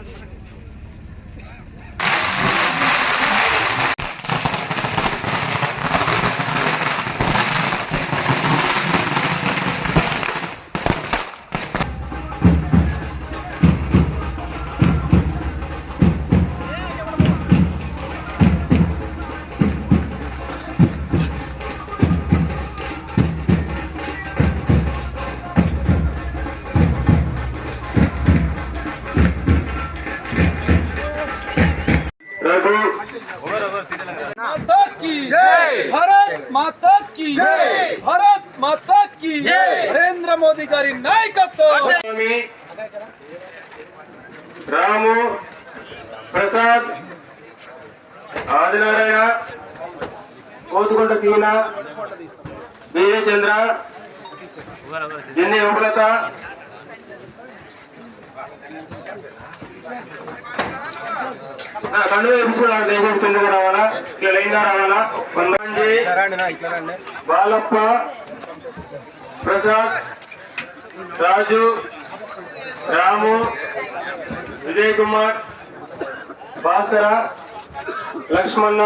Yeah. కోతుకొండ కీన జిన్ని ఉపలత నా episode దయచేసి కిందకు రావాలా ఇట్లా లైన్గా రావాలా కొంతమంది బాలప్ప ప్రసాద్ రాజు రాము విజయ్ కుమార్ భాస్కర లక్ష్మణ.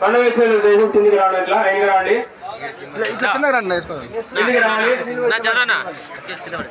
పండుగ దేశం కిందికి రావడం ఇట్లా లైన్గా రాండి కిందికి రావాలి. నా జరనా కింద పడి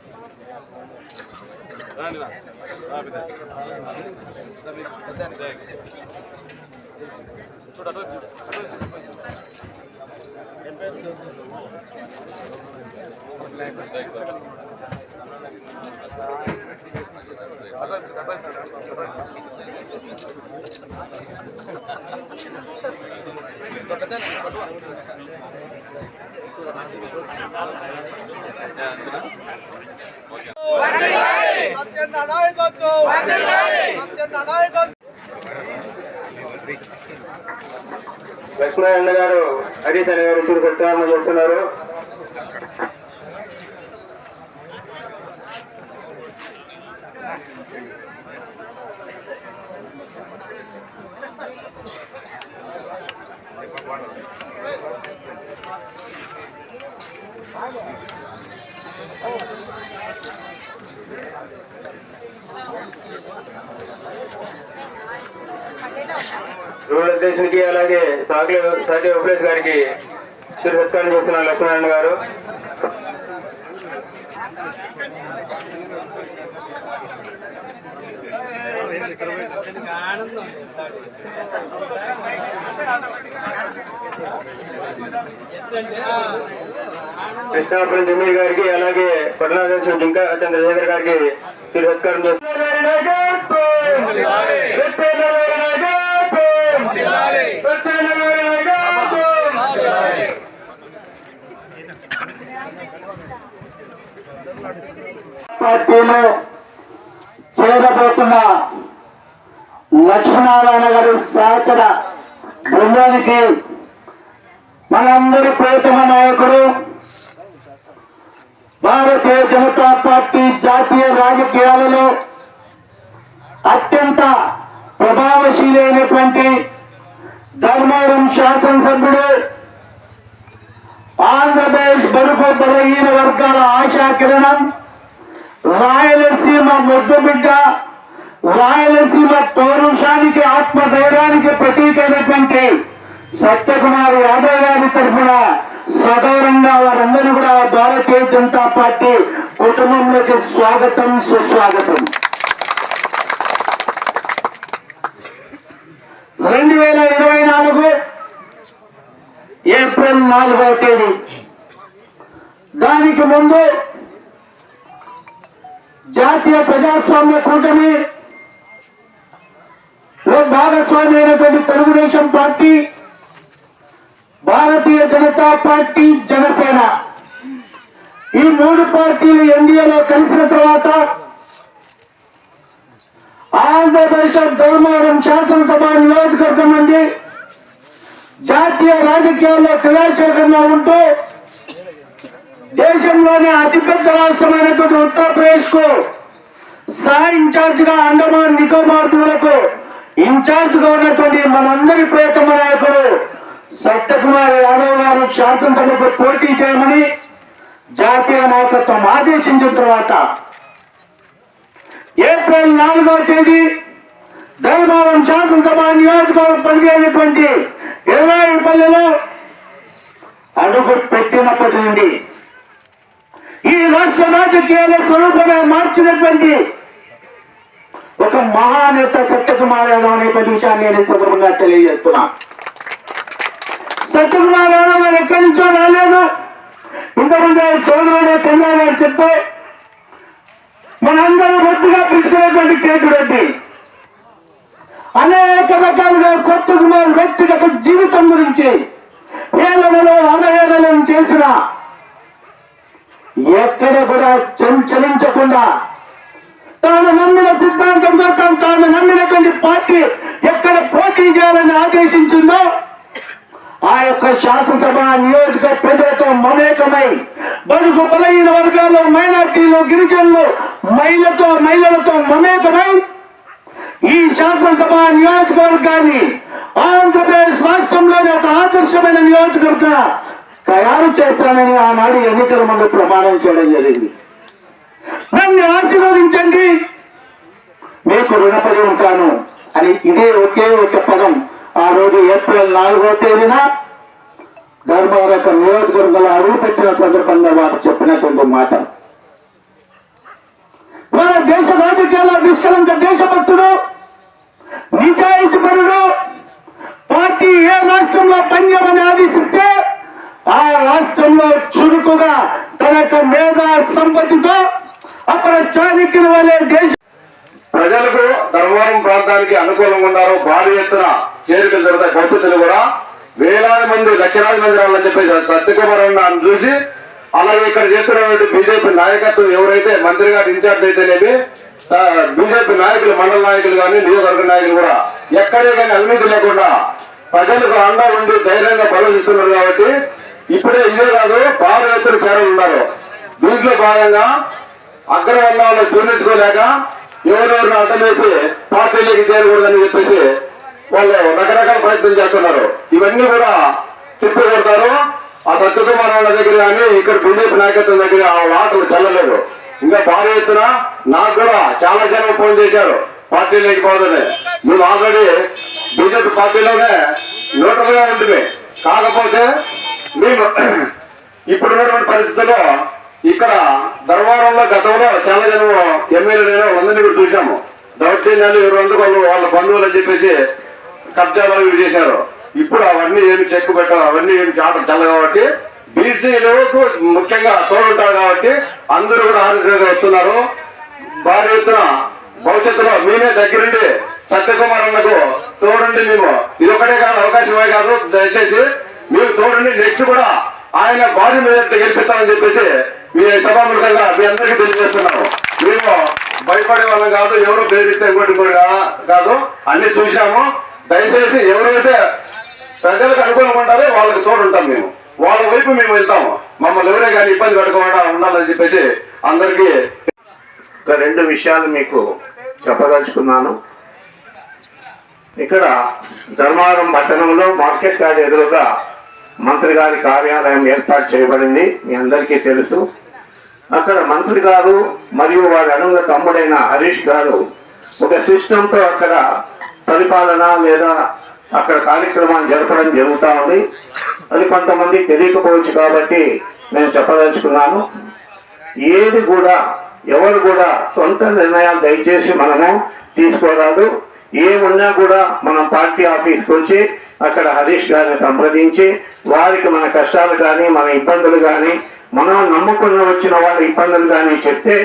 నొక్కుతారు మళ్ళా లైన్గా రా. లైన్గా రావాలా పండుగ లైన్గా రావాలా లైన్గా సత్యన్న నాయకత్వం! సత్యన్న నాయకత్వం లక్ష్మణ గారు హరీష్ అనే గారు ఇప్పుడు సత్యాన్ని చేస్తున్నారు. రూరల్ అధ్యక్షునికి అలాగే సాకి సాటి ఉపలేష్ గారికి చిరు సత్కారం చేస్తున్నారు లక్ష్మణారాయణ గారు కృష్ణాపురం జమీర్ గారికి అలాగే పట్టణాధ్యక్షుడు జింకా చంద్రశేఖర్ గారికి చిరు సత్కారం పార్టీలో చేరబోతున్న లక్ష్మీనారాయణ గారి సహచర బృందానికి మనందరి ప్రియతమ నాయకుడు భారతీయ జనతా పార్టీ జాతీయ రాజకీయాలలో అత్యంత ప్రభావశీలైనటువంటి ధర్మవరం శాసనసభ్యుడు ఆంధ్రప్రదేశ్ బడుగు బలహీన వర్గాల ఆశా కిరణం రాయలసీమ ముద్దుబిడ్డ రాయలసీమ పౌరుషానికి జనతా పార్టీ కుటుంబంలోకి స్వాగతం సుస్వాగతం. రెండు వేల ఇరవై నాలుగు ఏప్రిల్ నాలుగవ తేదీ. దానికి ముందు జాతీయ ప్రజాస్వామ్య కూటమి లో భాగస్వామి అయినటువంటి తెలుగుదేశం పార్టీ భారతీయ జనతా పార్టీ జనసేన. ఈ మూడు పార్టీలు ఎన్డీఏలో కలిసిన తర్వాత ఆంధ్రప్రదేశ్ ధర్మవరం శాసనసభ నియోజకవర్గం నుండి జాతీయ రాజకీయాల్లో క్రియాశీలకంగా ఉంటూ దేశంలోనే అతిపెద్ద రాష్ట్రమైనటువంటి ఉత్తరప్రదేశ్కు సహా ఇన్ఛార్జ్గా అండమాన్ నికోబార్ దీవులకు ఇన్ఛార్జ్గా ఉన్నటువంటి మనందరి ప్రియతమ నాయకుడు సత్యకుమార్ యాదవ్ గారు శాసనసభకు పోటీ చేయమని జాతీయ నాయకత్వం ఆదేశించిన తర్వాత ఏప్రిల్ నాలుగవ తేదీ ధర్మవరం శాసనసభ నియోజకవర్గం పంఖే పల్లెలో అడుగు పెట్టినప్పటి నుండి ఈ రాష్ట్ర రాజకీయాల స్వరూపంగా మార్చినటువంటి ఒక మహానేత సత్యకుమార్ యాదవ్ అనేటువంటి విషయాన్ని నేను సందర్భంగా తెలియజేస్తున్నా. సత్యకుమార్ యాదవ్ గారు ఎక్కడి నుంచో రాలేదు. ఇంతకుముందే సోదరుడే సోదరుడు చంద్ర గారు మనందరూ ముద్దుగా పిలుచుకునేటువంటి కేకు రెడ్డి అనేక రకాలుగా సత్యకుమార్ వ్యక్తిగత జీవితం గురించి వేదనలో అవహేళనలు చేసిన ఎక్కడ కూడా చంచలించకుండా తాను నమ్మిన సిద్ధాంతం కోసం తాను నమ్మినటువంటి పార్టీ ఎక్కడ పోటీ చేయాలని ఆదేశించిందో ఆ యొక్క శాసనసభ నియోజక ప్రజలతో మమేకమై బడుగు బలహీన వర్గాలు మైనార్టీలు గిరిజనులు మహిళతో మహిళలతో మమేకమై ఈ శాసనసభ నియోజకవర్గాన్ని ఆంధ్రప్రదేశ్ రాష్ట్రంలోని ఒక ఆదర్శమైన నియోజకవర్గ తయారు చేస్తానని ఆనాడు ఎన్నికల ముందు ప్రమాణం చేయడం జరిగింది. నన్ను ఆశీర్వదించండి. మీకు రుణపడి ఉంటాను అని ఇదే ఒకే ఒక పదం ఆ రోజు ఏప్రిల్ నాలుగో తేదీన ధర్మవరం నియోజకవర్గంలో అడుగు పెట్టిన సందర్భంగా వారు చెప్పినటువంటి మాట. మన దేశ రాజకీయాల్లో నిష్కలంక దేశభక్తుడు నిజాయితీపరుడు పార్టీ ఏ రాష్ట్రంలో పనిచేయమని ఆదేశిస్తే ఆ రాష్ట్రంలో చురుకుగా తన యొక్క మేధా సంపత్తితో అక్కడ చాణక్యుల వలె దేశ ప్రజలకు ధర్మవరం ప్రాంతానికి అనుకూలంగా ఉన్నారు. భారీ ఎత్తున చేరికలు జరుగుతాయి. భవిష్యత్తులో కూడా వేలాది మంది లక్షలాది మంది రావాలని చెప్పేసి సత్యకుమార్ అన్న చూసి అలాగే ఇక్కడ చేస్తున్నటువంటి బీజేపీ నాయకత్వం ఎవరైతే మంత్రి గారు ఇన్ఛార్జ్ అయితేనేమి బీజేపీ నాయకులు మండల నాయకులు కానీ నియోజకవర్గ నాయకులు కూడా ఎక్కడే కానీ అవినీతి లేకుండా ప్రజలకు అండా ఉండి ధైర్యంగా ప్రవేశిస్తున్నారు కాబట్టి ఇప్పుడే ఇదే కాదు భారీ ఎత్తున చేరలు ఉన్నారు దీంట్లో భాగంగా అగ్రవర్ణాలు జీర్ణించుకోలేక ఎవరెవరిని అడ్డం వేసి పార్టీలోకి చేరకూడదని చెప్పేసి వాళ్ళు రకరకాల ప్రయత్నం చేస్తున్నారు. ఇవన్నీ కూడా తిప్పి కొడతారు. ఆ సత్యకుమార్ వాళ్ళ దగ్గర కానీ ఇక్కడ బీజేపీ నాయకత్వం దగ్గర ఆ వాటర్ చల్లలేదు. ఇంకా భారీ ఎత్తున నాకు కూడా చాలా జనం ఫోన్ చేశారు. పార్టీలోకి పోదని. మేము ఆల్రెడీ బీజేపీ పార్టీలోనే న్యూట్రల్గా ఉంటుంది కాకపోతే మేము ఇప్పుడున్నటువంటి పరిస్థితుల్లో ఇక్కడ ధర్మవరంలో గతంలో చాలా జనం ఎమ్మెల్యేలు వందని కూడా చూసాము దౌర్జన్యాలు ఇరవై వందకు వాళ్ళ బంధువులు అని చెప్పేసి కబ్జాలు ఇవి చేశారు. ఇప్పుడు అవన్నీ ఏమి చెక్కు పెట్టాలి అవన్నీ ఏమి చాట చల్ల కాబట్టి బీసీలకు ముఖ్యంగా తోడుంటారు కాబట్టి అందరూ కూడా ఆరోగ్యంగా వస్తున్నారు. భారీ ఎత్తున భవిష్యత్తులో మేమే దగ్గరుండి సత్యకుమార్ అన్నకు తోడుండి మేము. ఇది ఒకటే కాదు అవకాశమే కాదు. దయచేసి మీరు తోడుండి నెక్స్ట్ కూడా ఆయన భారీ మీద గెలిపిస్తామని చెప్పేసి మీ సభాముఖంగా మీ అందరికీ తెలియజేస్తున్నాము. మేము భయపడే వాళ్ళం కాదు ఎవరు ప్రేరిస్తే ఇంకోటి కాదు. అన్ని చూసాము దయచేసి ఎవరైతే ప్రజలకు అనుకూలంగా ఉంటారో వాళ్ళకి తోడుంటాం మేము. వాళ్ళ వైపు మేము వెళ్తాము. మమ్మల్ని ఎవరే కానీ ఇబ్బంది పెట్టకుండా ఉండాలని చెప్పేసి అందరికీ ఒక రెండు విషయాలు మీకు చెప్పదలుచుకున్నాను. ఇక్కడ ధర్మవరం పట్టణంలో మార్కెట్ యార్డ్ ఎదురుగా మంత్రి గారి కార్యాలయం ఏర్పాటు చేయబడింది. మీ అందరికీ తెలుసు. అక్కడ మంత్రి గారు మరియు వారి అనుంగ తమ్ముడైన హరీష్ గారు ఒక సిస్టంతో అక్కడ పరిపాలన లేదా అక్కడ కార్యక్రమాలు జరపడం జరుగుతూ ఉంది. అది కొంతమంది తెలియకపోవచ్చు కాబట్టి నేను చెప్పదలుచుకున్నాను. ఏది కూడా ఎవరు కూడా సొంత నిర్ణయాలు దయచేసి మనము తీసుకోరాదు. ఏమున్నా కూడా మనం పార్టీ ఆఫీస్కి వచ్చి అక్కడ హరీష్ గారిని సంప్రదించి వారికి మన కష్టాలు కానీ మన ఇబ్బందులు కానీ మనం నమ్ముకున్న వచ్చిన వాళ్ళ ఇబ్బందులు కానీ చెప్తే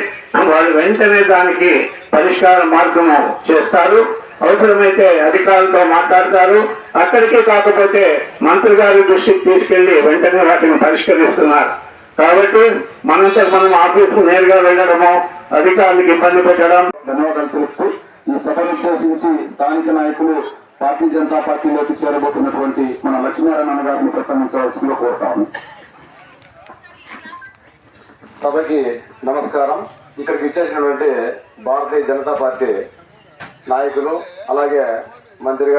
వాళ్ళు వెంటనే దానికి పరిష్కార మార్గము చేస్తారు. అవసరమైతే అధికారులతో మాట్లాడతారు. అక్కడికి కాకపోతే మంత్రి గారి దృష్టికి తీసుకెళ్ళి వెంటనే వాటిని పరిష్కరిస్తున్నారు. కాబట్టి మనంతా మనం ఆఫీసు నేరుగా వెళ్ళడము అధికారులకు ఇబ్బంది పెట్టడం. ధన్యవాదాలు తెలుపుతూ ఈ సభను ఉద్దేశించి స్థానిక నాయకులు పార్టీ జనతా పార్టీలోకి చేరబోతున్నటువంటి మన లక్ష్మీనారాయణ గారిని ప్రసంగించవలసిందిగా కోరుతాము సభకి నమస్కారం. ఇక్కడికి ఇచ్చేసినటువంటి భారతీయ జనతా పార్టీ నాయకులు అలాగే మంత్రి గారు